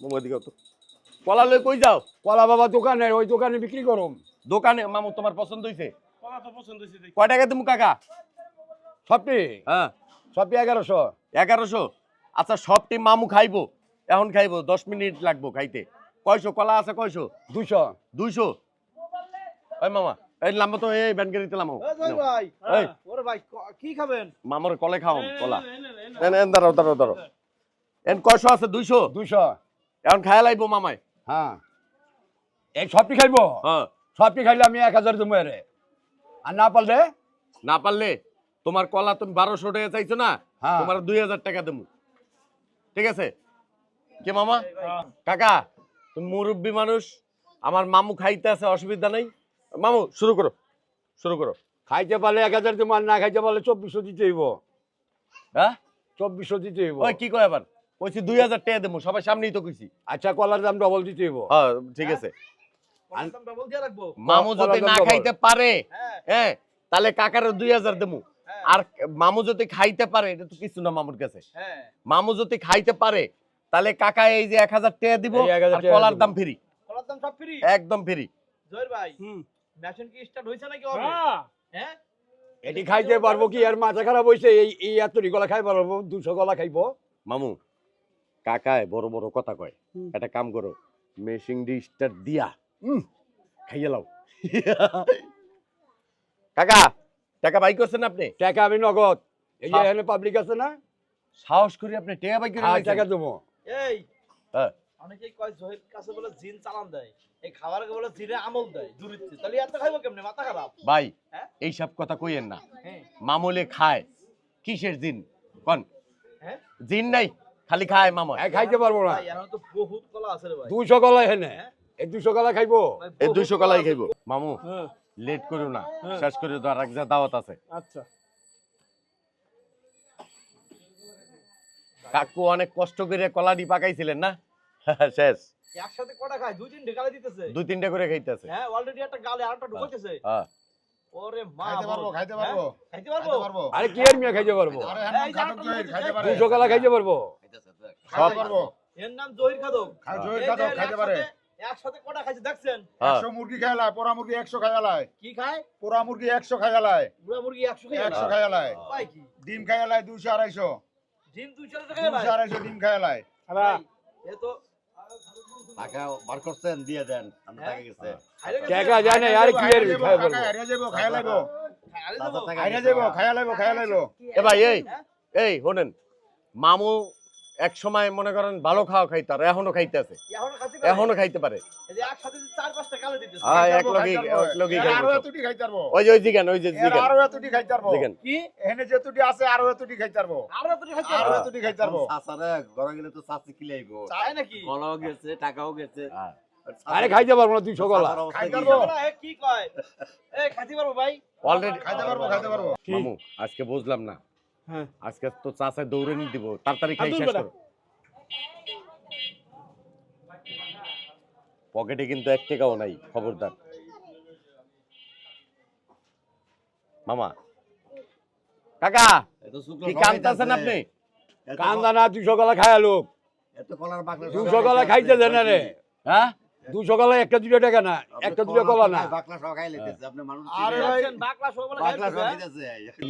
মামু এদিকে তো। কলা লই কই যাও? কলা বাবা দোকানে ওই দোকানে বিক্রি করুম। দোকানে মামু তোমার পছন্দ হইছে? কলা তো পছন্দ হয়েছে দেখি। কয় টাকা তুমি কাকা? সবটি? হ্যাঁ। সবটি এগারোশো। এগারোশো? আচ্ছা সবটি মামু খাইবো এখন খাইবো দশ মিনিট লাগবো খাইতে। কয়শো? কলা আছে কয়শো? দুশো দুইশো? ওই মামা এই লাম্বা তো এই ব্যানগাড়িতে লামো ভাই। ওরে ভাই কি খাবেন? মামার কলে খাও কলা। এনে, এনে, দাঁড়াও দাঁড়াও দাঁড়াও। এন কয়শো আছে? দুইশো? দুশো এখন খায়া লাইবো মামায় হ্যাঁ। এই সবটি খাইবো? হ্যাঁ। সবটি খাইলে আমি এক হাজার দেবো এরে। আর না পারলে? না পারলে তোমার কলা তুমি বারোশো টাকা চাইছো না হ্যাঁ। তোমার দুই হাজার টাকা দেবো। ঠিক আছে? কে মামা। কাকা তুমি মুরব্বী মানুষ আমার মামু খাইতে আছে অসুবিধা নেই। মামু শুরু করো শুরু করো। খাইতে পারলে এক হাজার দেবো আর না খাইতে পারলে চব্বিশশো দিতে হইব। হ্যাঁ? চব্বিশশো দিতে হইব। ওই কি কয় আবার? কইছি দুই হাজার টাকা দেবো সবাই সামনেই তো কইছি। আচ্ছা কলার দাম ডবল দিতে হইব। হ্যাঁ ঠিক আছে। রাখব? মামু যদি না খাইতে পারে হ্যাঁ। হ্যাঁ তাহলে কাকার দুই হাজার দেবো। হ্যাঁ, আর মামু যদি খাইতে পারে এটা তো কিছু না মামুর কাছে। হ্যাঁ। মামু যদি খাইতে পারে তাহলে কাকা এই যে এক হাজার টাকা দিব এই 1000 আর টাকা কলার দাম ফ্রি। কলার দাম সব ফ্রি? একদম ফ্রি। জয়ের ভাই হুম। মেশিন কি স্টার্ট হয়েছে নাকি হবে? হ্যাঁ। হ্যাঁ? এটি খাইতে পারব কি? আর মাথা খারাপ হয়েছে এই এই এতটি গলা খাই পারব দুশো গলা খাইবো। মামু কাকায় বড় বড় কথা কয়। একটা কাম করো মেশিন স্টার দিয়া খাইয়ে লাও। কাকা টাকা বাই করছেন আপনি? টাকা আমি নগদ। এই যে। এখানে পাবলিক আছে না? সাহস করে আপনি টাকা বাই করে হ্যাঁ টাকা দেবো। এই হ্যাঁ। অনেকেই কয় জহির কাছে বলে জিন চালান দেয় এই খাবার বলে জিনে আমল দেয় তাহলে এত খাইবো কেমনে? মাথা খারাপ। ভাই হ্যাঁ? এইসব কথা কইেন না। মামুলে খায় কিসের জিন? কন। হ্যাঁ? জিন নাই। খালি খায় মামা। এই খাইতে পারব না। তো বহুত কলা আছে রে ভাই। দুশো গলা এখানে হ্যাঁ? এই দুশো গলা খাইবো? এই দুইশো কলাই খাইবো। মামু হ্যাঁ, লেট করো না। হ্যাঁ। শেষ করে দাও আর এক যা দাওয়াত আছে। আচ্ছা। কাকু অনেক কষ্ট করে কলাডি পাকাইছিলেন না? শেষ। একসাথে কটা খায়? দুই তিন ঢেকালে দিতেছে। দুই তিনটা করে খাইতেছে। হ্যাঁ অলরেডি একটা গালে আরেকটা ঢুকাইতেছে। হ্যাঁ। ওরে মা খাইতে পারব খাইতে? পারব। খাইতে পারব? আরে কি আর মিয়া খাইতে পারব? আরে হ্যাঁ যে জহির খাইতে পারে। দুশো গলা খাইতে পারব? খাইতে পারব। এর নাম জহির খাদক। জহির খাদক খাইতে পারে। একসাথে- একসাথে কটা খাইছে দেখছেন? একশো মুরগি খাইলায় পোড়া মুরগি একশো খাইলায় কি খায়? পোড়া মুরগি একশো খাইলায় বুড়া মুরগি একশো খাই একশো খাইলায় ডিম খাইলায় দুশো আড়াইশো। ডিম দুশো আড়াইশো ডিম খাইলায় এ তো টাকা বার করছেন দিয়ে দেন। আমরা হ্যাঁ? টাকা গেছে। হ্যাঁ। টাকা জানে আর কি এর খাই বলব হারিয়ে যাব খায়া লাগবো হারিয়ে যাব খায়া লাগবো খায়া লাগবো এ ভাই এই এই শুনেন। মামু এক সময় মনে করেন ভালো খাওয়া খাইতে আর এখনও খাইতে আছে। এখনও খাইতে পারে? এখনও খাইতে পারে। এই যে একসাথে যে চার পাঁচটা গালে দিতেছে হ্যাঁ এক খাইতে লগেই পারব, এক লগেই এর খাইবো আরও সব। এতটি খাইতে পারব। ওই যে ওই জিগান ওই যে জিগান। আরও এতটি খাইতে পারব। কি? এখানে যেতুটি আছে আরও এতটি খাইতে পারব। আরও তুমি খাইতে আরও এতটি খাইতে পারব। চাচারে ঘরে গেলে তো চাচি কিলাইবো তাই নাকি? কলাও গেছে টাকাও গেছে। হ্যাঁ। আরে খাইতে পারব না গলা। খাইতে পারব? না, কি কয়? এই খাইতে পারব ভাই। অলরেডি খাইতে পারব খাইতে পারব। আজকে বুঝলাম না। আজকে তো চাষে দৌড়ে নিয়ে দিব তাড়াতাড়ি খাই শেষ করো। পকেটে কিন্তু এক টাকাও নাই খবরদার। মামা। কাকা কি যাচ্ছে। আপনি? কান্দা না দুশো গলা খায়া লোক। এত কলার বাকলা দুশো গলা খাইতে দেন রে হ্যাঁ? দুশো কলা একটা দুটো টাকা না একটা দুটো কলা না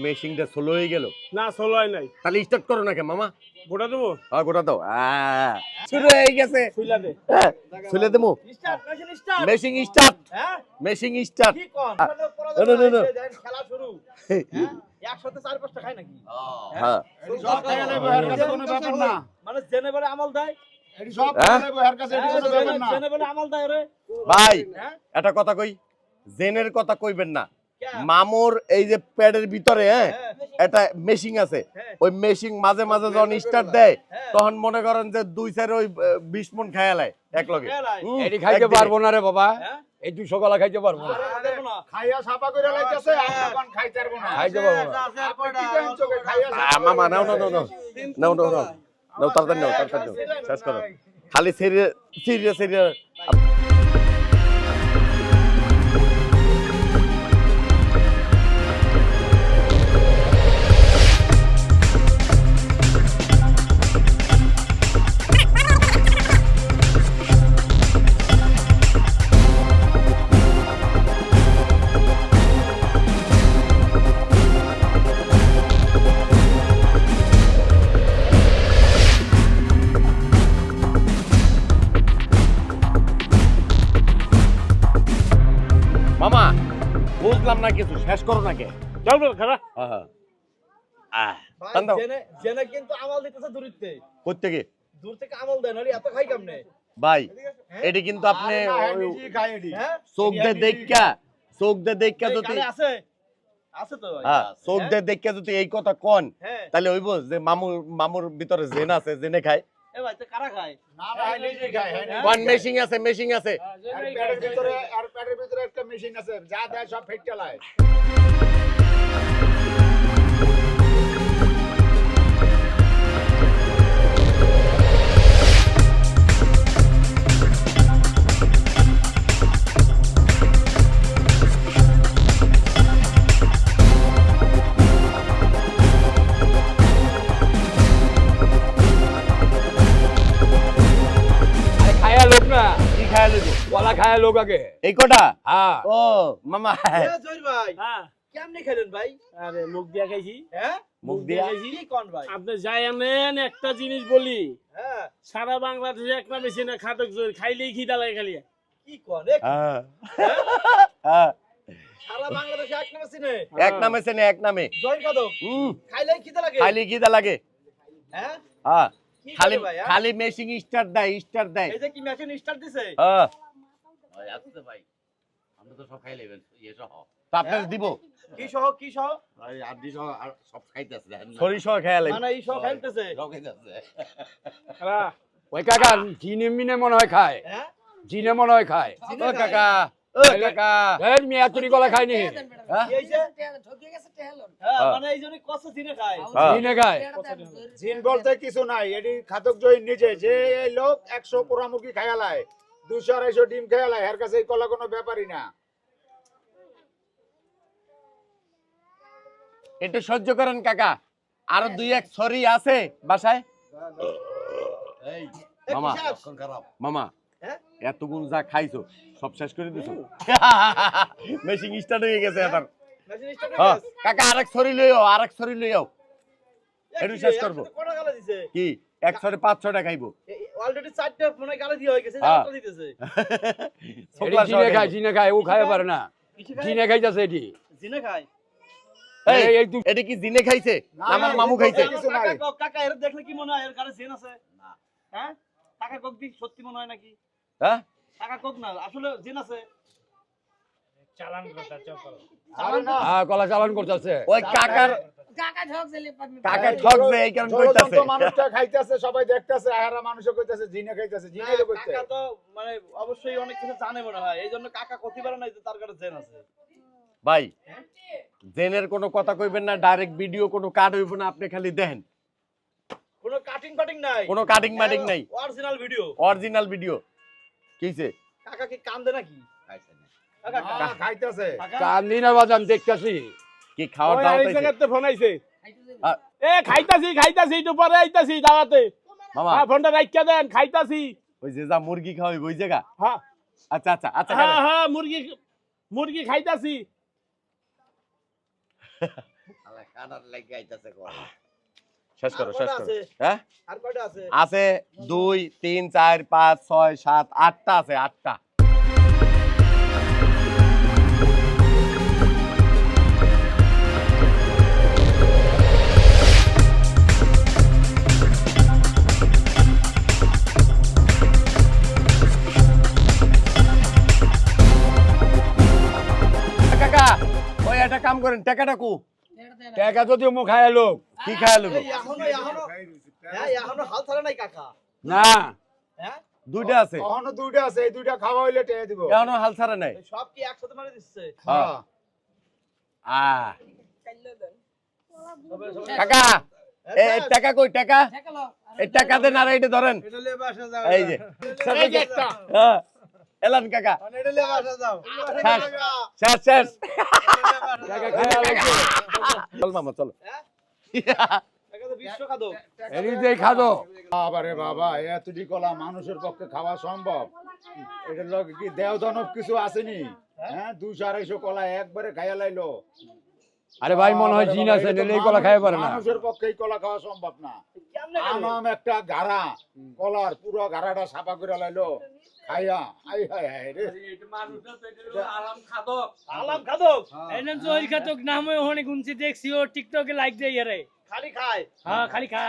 মেশিনটা সোলো হয়ে গেল। না সোলো হয় নাই। তাহলে স্টার্ট করো না মামা? মেশিন স্টার্ট মেশিন স্টার্ট না হ্যাঁ। আমল দেয়। হ্যাঁ, ভাই একটা কথা কই জেনের কথা কইবেন না। মামুর এই যে প্যাডের ভিতরে হ্যাঁ এটা মেশিং আছে। ওই মেশিং মাঝে মাঝে যখন স্টার দেয় তখন মনে করেন যে দুই চার ওই বিশ মন খায়ালায় এক লগে এটি খাইতে পারব না রে বাবা। এই আর এখন খাইতে পারব না। খাইতে পারব না। মামা নাও না না না না নাও তাড়াতাড়ি নাও তাড়াতাড়ি নাও শেষ করো। খালি সিরিয়াস সিরিয়াস সিরিয়াস না কিছু শেষ করো নাকি? আহ। জেনে জেনে কিন্তু আমল দিতেছে দূরিতে দূর থেকে আমল দেয় নাহলে এত খাই কেমনে? ভাই হ্যাঁ? এটি কিন্তু আপনি আরে হ্যাঁ, হ্যাঁ? চোখ দিয়ে দেখা চোখ দিয়ে দেখা যদি আছে? আছে তো ভাই। হ্যাঁ চোখ দিয়ে দেখা যদি এই কথা কন তাহলে হইব যে মামুর মামুর ভিতরে জেন আছে জেনে খায়। এ ভাই তো কারা খায়? না, না, হ্যাঁ, নিজেই খায়, হ্যাঁ, নিজেই কোন খায়। মেশিং আছে মেশিং আছে। আর পেটের ভিতরে আর পেটের ভিতরে একটা মেশিন আছে যা দেয় সব ফেট চালায় খায় লইব কলা খায়া লোক আগে। এই কটা? হ্যাঁ ও মামা। জহির ভাই। হ্যাঁ কেমনে খেলেন ভাই? আরে মুখ দিয়া খাইছি। হ্যাঁ মুখ দিয়া? কি কোন ভাই? আপনি যাই আনেন একটা জিনিস বলি। হ্যাঁ সারা বাংলাদেশে একটা বেশি না খাটক জোর খাইলেই খিদা লাগে খালি। কি কোন হ্যাঁ হ্যাঁ সারা বাংলাদেশে এক নামে চিনে এক নামে চেনে এক নামে। জয়েন কদম হুম। খাইলেই খিদে লাগে? খিদা লাগে। হ্যাঁ? হ্যাঁ কি খালি হ্যাঁ? খালি মেশিং স্টার দেয় স্টার দেয়। এই যে কি মেশিন স্টার্ট দিছে? হ্যাঁ ভাই আসতে ভাই। আমরা তো সব খাই লেবেন ইয়ে সহ। তো আপনার দিব। কি সহ কি সহ? ভাই আড্ডি সহ আর সব খাইতেছে? সরিষা খেয়াল মানে এই সহ খাইতেছে? সব খাইতেছে। ওই কাকা জিনে মিনে মনে হয় খায়। হ্যাঁ? জিনে মনে হয় খায়। ও খায়? কাকা। কলা খায়নি? কি হইছে? এই জন্য কষ্ট চিনে খায়। জিনে খায়। জিন বলতে কিছু নাই। এটি খাতক জয়ীন নিজে। যে লোক একশো পোড়া মুরগি খায়ালায় দুশো আড়াইশো ডিম খায়ালায় এর কাছে কলা কোনো ব্যাপারই না। একটু সহ্য করেন কাকা। আরও দুই এক সরি আছে বাসায়। মামা হ্যাঁ? এতগুলো যা খাইছো সব শেষ করে দিছো মেশিং স্টার্ট হয়ে গেছে হ্যাঁ, হয়ে গেছে। কাকা আরেক সরি লইও আরেক সরি লইও এ একটু শেষ করব। কি এক সরি পাঁচ ছটা খাইবো অলরেডি চারটে মনে হয় গালা দিয়ে হয়ে গেছে হ্যাঁ। দিতেছে এটি শুক্লা জিনে সহ খায় খাইবো। জিনে খায় ও খায় পারে না? জিনে খাইতেছে এটি জিনে খায় এটা কি জিনে খাইছে আমার মামু খাইছে খাইছে। কিছু নাই। কাকা এর দেখলে কি মনে হয় এর গালে জিন আছে হ্যাঁ কাকা কক সত্যি মনে হয় নাকি হ্যাঁ? কাকা কক না? আসলে জিন আছে। চালান কথা চল। আরে না হ্যাঁ কলা চালান করতেছে ওই কাকার কাকা ঠকছিলে এই ঠক জল- যে এই কারণে কইতাছে মানুষটা খাইতেছে সবাই দেখতেছে আহারা মানুষও কইতেছে জিনে খাইতেছে জিনে তো কইতে কাকা তো মানে অবশ্যই অনেক কিছু জানে মনে হয়। এই জন্য কাকা কথি পারে না যে তার কাছে জেন আছে। ভাই জেনের কোনো কথা কইবেন না ডাইরেক্ট ভিডিও কোনো কাট হইব না আপনি খালি দেখেন। কোনো কাটিং ফাটিং নাই। কোনো কাটিং মাটিং নাই। অরিজিনাল ভিডিও অরিজিনাল ভিডিও কিছে কাকা কি কান্দে নাকি? কাকা খাইতেছে। কান্দি না বাজান দেখতেছি। কি আরেক হইছে? ফোন আইছে? এ খাইতাছি খাইতাছি একটু পরে আইতাছি দাওয়াতে। মামা। হ্যাঁ ফোনটা রাখিয়া দেন খাইতাছি। ওই যে যা মুরগি খাওয়াই ওই জায়গা? হ্যাঁ। আচ্ছা আচ্ছা আচ্ছা হ্যাঁ। হ্যাঁ মুরগি মুরগি খাইতাছি। আল্লাহ খানার লাগে আইতাছে শেষ করো শেষ করো। আছে? হ্যাঁ? আর কয়টা আছে? আছে দুই তিন চার পাঁচ ছয় সাত আটটা আছে আটটা। কাকা ওই একটা কাম করেন টাকাটা কু টাকা যদি মো খায় লোক কি খায় লোক এই এখনও এখনও হ্যাঁ এখনও হাল ছাড়ে নাই কাকা। না। হ্যাঁ? দুইটা আছে। দুইটা আছে এই দুইটা খাওয়া হইলে টেয়ে দিব। এখনও হাল ছাড়া নাই। এই সব কি একসাথে মারি দিচ্ছে? হ্যাঁ। সবাই- কাকা এ এ টাকা কই টাকা? এই টাকা দেন আর এইটা ধরেন। এটা লিয়ে বাসা যাও। এই যে এই যে একটা। হ্যাঁ, এলান কাকা। এটা লিয়ে যাও। শেষ শেষ। চল মামা চলো বাবারে বাবা এতটি কলা মানুষের পক্ষে খাওয়া সম্ভব এটার কি কিছু আসেনি হ্যাঁ দুশো আড়াইশো কলা একবারে খাইয়া লাইলো আরে ভাই মনে হয় জিন আছে এই কলা পারে না মানুষের পক্ষে এই কলা খাওয়া সম্ভব। না আনাম একটা গাড়া কলার পুরো গাড়াটা সাফা করে লাইলো। খাইয়া আই হাই হাই রে। আরাম খাদক। আলাম খাদক? এনন জহির খাতক নামে ওখানে গুনছি দেখছি ও টিকটকে লাইক দেয় রে খালি খায়। হ্যাঁ খালি খা